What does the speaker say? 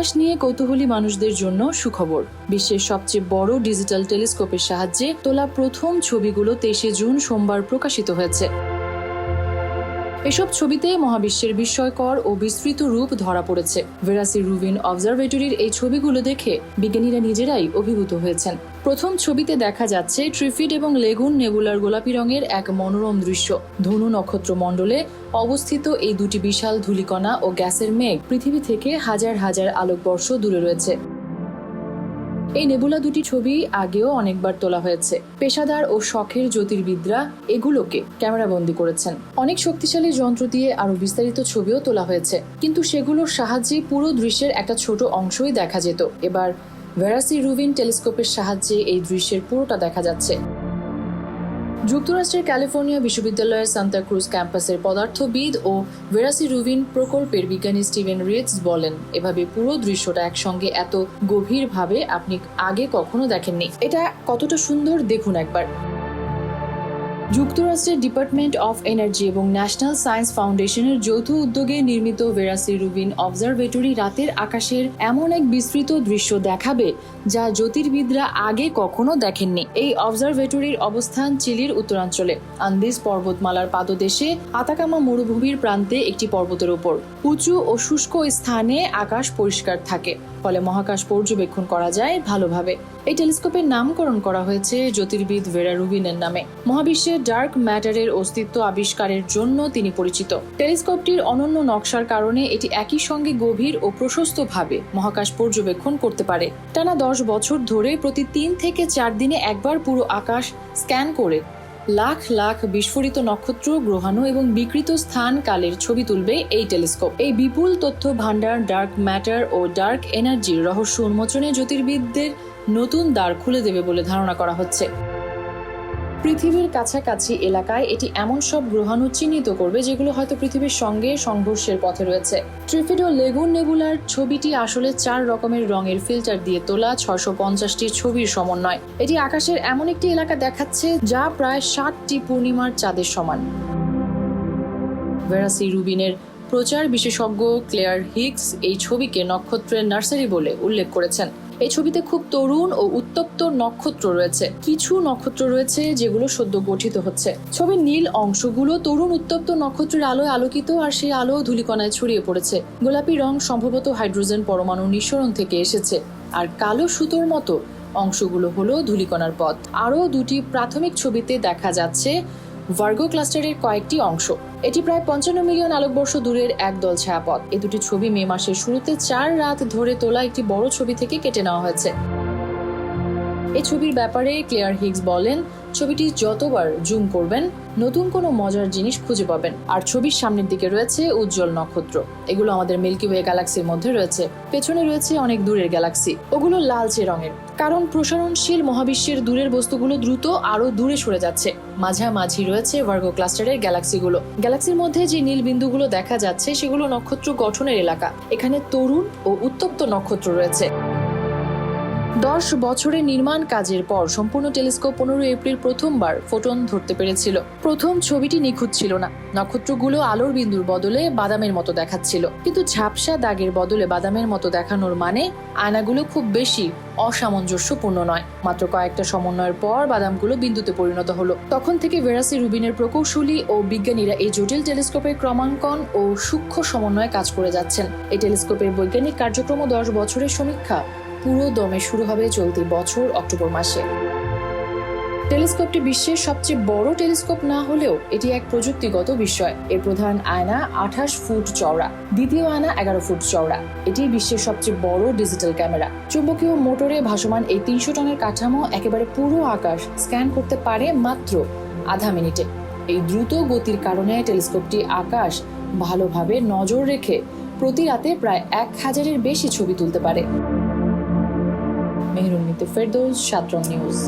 মহাকাশ নিয়ে কৌতূহলী মানুষদের জন্য সুখবর। বিশ্বের সবচেয়ে বড় ডিজিটাল টেলিস্কোপের সাহায্যে তোলা প্রথম ছবিগুলো তেইশে জুন সোমবার প্রকাশিত হয়েছে। এসব ছবিতে মহাবিশ্বের বিস্ময়কর ও বিস্তৃত রূপ ধরা পড়েছে। ভেরাসি রুবিন অবজারভেটরির এই ছবিগুলো দেখে বিজ্ঞানীরা নিজেরাই অভিভূত হয়েছেন। প্রথম ছবিতে দেখা যাচ্ছে ট্রিফিড এবং লেগুন নেবুলার গোলাপি রঙের এক মনোরম দৃশ্য। ধনু নক্ষত্র মণ্ডলে অবস্থিত এই দুটি বিশাল ধূলিকণা ও গ্যাসের মেঘ পৃথিবী থেকে হাজার হাজার আলোকবর্ষ দূরে রয়েছে। এই নেবুলা দুটি ছবি আগেও অনেকবার তোলা হয়েছে। পেশাদার ও শখের জ্যোতির্বিদরা এগুলোকে ক্যামেরাবন্দি করেছেন। অনেক শক্তিশালী যন্ত্র দিয়ে আরও বিস্তারিত ছবিও তোলা হয়েছে। কিন্তু সেগুলোর সাহায্যে পুরো দৃশ্যের একটা ছোট অংশই দেখা যেত। এবার ভেরাসি রুবিন টেলিস্কোপের সাহায্যে এই দৃশ্যের পুরোটা দেখা যাচ্ছে। যুক্তরাষ্ট্রের ক্যালিফোর্নিয়া বিশ্ববিদ্যালয়ের সান্তাক্রুজ ক্যাম্পাসের পদার্থবিদ ও ভেরাসি রুবিন প্রকল্পের বিজ্ঞানী স্টিভেন রিটস বলেন, এভাবে পুরো দৃশ্যটা একসঙ্গে এত গভীরভাবে আপনি আগে কখনো দেখেননি। এটা কতটা সুন্দর দেখুন একবার। যুক্তরাষ্ট্রের ডিপার্টমেন্ট অফ এনার্জি এবং ন্যাশনাল সায়েন্স ফাউন্ডেশনের যৌথ উদ্যোগে নির্মিত ভেরাসি রুবিন অবজারভেটরি রাতের আকাশের এমন এক বিস্তৃত দৃশ্য দেখাবে যা জ্যোতির্বিদরা আগে কখনো দেখেননি। এই অবজারভেটরির অবস্থান চিলির উত্তরাঞ্চলে। আন্দিস পর্বতমালার পাদদেশে আতাকামা মরুভূমির প্রান্তে একটি পর্বতের ওপর। উঁচু ও শুষ্ক স্থানে আকাশ পরিষ্কার থাকে, ফলে মহাকাশ পর্যবেক্ষণ করা যায় ভালোভাবে। এই টেলিস্কোপের নামকরণ করা হয়েছে জ্যোতির্বিদ ভেরা রুবিনের নামে। মহাবিশ্বে ডার্ক ম্যাটারের অস্তিত্ব আবিষ্কারের জন্য তিনি পরিচিত। টেলিস্কোপটির অনন্য নকশার কারণে এটি একই সঙ্গে গভীর ও প্রশস্তভাবে মহাকাশ পর্যবেক্ষণ করতে পারে। টানা দশ বছর ধরে প্রতি তিন থেকে চার দিনে একবার পুরো আকাশ স্ক্যান করে লাখ লাখ বিস্ফোরিত নক্ষত্র গ্রহাণু এবং বিকৃত স্থান কালের ছবি তুলবে এই টেলিস্কোপ। এই বিপুল তথ্য ভান্ডার ডার্ক ম্যাটার ও ডার্ক এনার্জির রহস্য উন্মোচনে জ্যোতির্বিদদের নতুন দ্বার খুলে দেবে বলে ধারণা করা হচ্ছে। পৃথিবীর কাছাকাছি এলাকায় এটি এমন সব গ্রহাণু চিহ্নিত করবে যেগুলো হয়তো পৃথিবীর সঙ্গে সংঘর্ষের পথে রয়েছে। ট্রিফিড লেগুন নেবুলার ছবিটি আসলে চার রকমের রঙের ফিল্টার দিয়ে তোলা ছশো পঞ্চাশটি ছবির সমন্বয়। এটি আকাশের এমন একটি এলাকা দেখাচ্ছে যা প্রায় ষাটটি পূর্ণিমার চাঁদের সমান। ভেরাসি রুবিনের প্রচার বিশেষজ্ঞ ক্লেয়ার হিগস এই ছবিকে নক্ষত্রের নার্সারি বলে উল্লেখ করেছেন। এই ছবিতে খুব তরুণ ও উত্তপ্ত নক্ষত্র রয়েছে। কিছু নক্ষত্র রয়েছে যেগুলো সদ্য গঠিত হচ্ছে। ছবির নীল অংশগুলো তরুণ উত্তপ্ত নক্ষত্রের আলোয় আলোকিত আর সেই আলো ধূলিকণায় ছড়িয়ে পড়েছে। গোলাপি রং সম্ভবত হাইড্রোজেন পরমাণু নিঃসরণ থেকে এসেছে। আর কালো সুতোর মতো অংশগুলো হলো ধূলিকণার পথ। আরও দুটি প্রাথমিক ছবিতে দেখা যাচ্ছে ভার্গো ক্লাস্টারের কয়েকটি অংশ। এটি প্রায় পঞ্চান্ন মিলিয়ন আলোকবর্ষ দূরের একদল ছায়াপথ। এ দুটি ছবি মে মাসের শুরুতে চার রাত ধরে তোলা একটি বড় ছবি থেকে কেটে নেওয়া হয়েছে। এই ছবির ব্যাপারে ক্লেয়ার হিগস বলেন, ছবিটি যতবার জুম করবেন, নতুন কোনো মজার জিনিস খুঁজে পাবেন। আর ছবির সামনের দিকে রয়েছে উজ্জ্বল নক্ষত্র। এগুলো আমাদের মিল্কি ওয়ে গ্যালাক্সির মধ্যে রয়েছে। পেছনে রয়েছে অনেক দূরের গ্যালাক্সি। ওগুলো লালচে রঙের। কারণ প্রসারণশীল মহাবিশ্বের দূরের বস্তুগুলো দ্রুত আরও দূরে সরে যাচ্ছে। মাঝামাঝি রয়েছে ভার্গো ক্লাস্টারের গ্যালাক্সিগুলো। গ্যালাক্সির মধ্যে যে নীল বিন্দুগুলো দেখা যাচ্ছে, সেগুলো নক্ষত্র গঠনের এলাকা। এখানে তরুণ ও উত্তপ্ত নক্ষত্র রয়েছে। দশ বছরের নির্মাণ কাজের পর সম্পূর্ণ টেলিস্কোপ পনেরো এপ্রিল প্রথমবার ফোটন ধরতে পেরেছিল। প্রথম ছবিটি নিখুঁত ছিল না। নক্ষত্রগুলো আলোর বিন্দুর বদলে বাদামের মতো দেখাচ্ছিল। কিন্তু ঝাপসা দাগের বদলে বাদামের মতো দেখানোর মানে আয়নাগুলো খুব বেশি অসামঞ্জস্যপূর্ণ নয়। মাত্র কয়েকটা সমন্বয়ের পর বাদামগুলো বিন্দুতে পরিণত হলো। তখন থেকে ভেরাসি রুবিনের প্রকৌশলী ও বিজ্ঞানীরা এই জটিল টেলিস্কোপের ক্রমাঙ্কন ও সূক্ষ্ম সমন্বয়ে কাজ করে যাচ্ছেন। এই টেলিস্কোপের বৈজ্ঞানিক কার্যক্রম দশ বছরের সমীক্ষা পুরো দমে শুরু হবে চলতি বছর অক্টোবর মাসে। টেলিস্কোপটি বিশ্বের সবচেয়ে বড় টেলিস্কোপ না হলেও এটি এক প্রযুক্তিগত বিষয়। এর প্রধান আয়না আঠাশ ফুট চওড়া, দ্বিতীয় আয়না এগারো ফুট চওড়া। এটি বিশ্বের সবচেয়ে বড় ডিজিটাল ক্যামেরা। চুম্বকীয় মোটরে ভাসমান এই তিনশো টনের কাঠামো একেবারে পুরো আকাশ স্ক্যান করতে পারে মাত্র আধা মিনিটে। এই দ্রুত গতির কারণে টেলিস্কোপটি আকাশ ভালোভাবে নজর রেখে প্রতি রাতে প্রায় এক হাজারের বেশি ছবি তুলতে পারে। মেহরুন মিতে ফেরদৌস সাতরং নিউজ।